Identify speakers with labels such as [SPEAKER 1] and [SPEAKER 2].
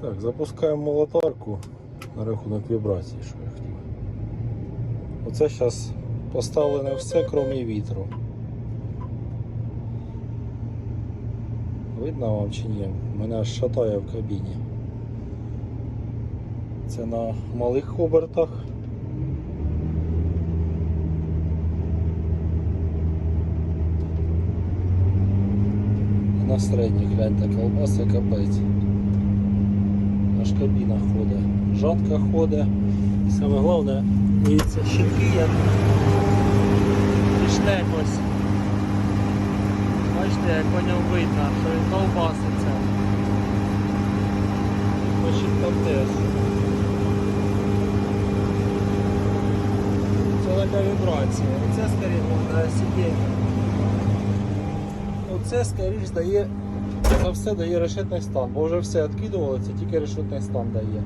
[SPEAKER 1] Так, запускаємо молотарку на рахунок вібрації, що я хотів. Оце зараз поставлене все, крім вітру. Видно вам чи ні? Мене аж шатає в кабіні. Це на малих обертах. На середніх гляньте, колбаса капець. Аж кабіна ходить. Жатка ходить. І саме головне, дивіться, щеки як піштекось. Бачите, як по ньому видно, що він колбаситься. Щітка теж. Це така вібрація. Оце скоріше сидіння. Оце скоріш дає за все дає решетний стан, бо вже все відкидували, це тільки решетний стан дає.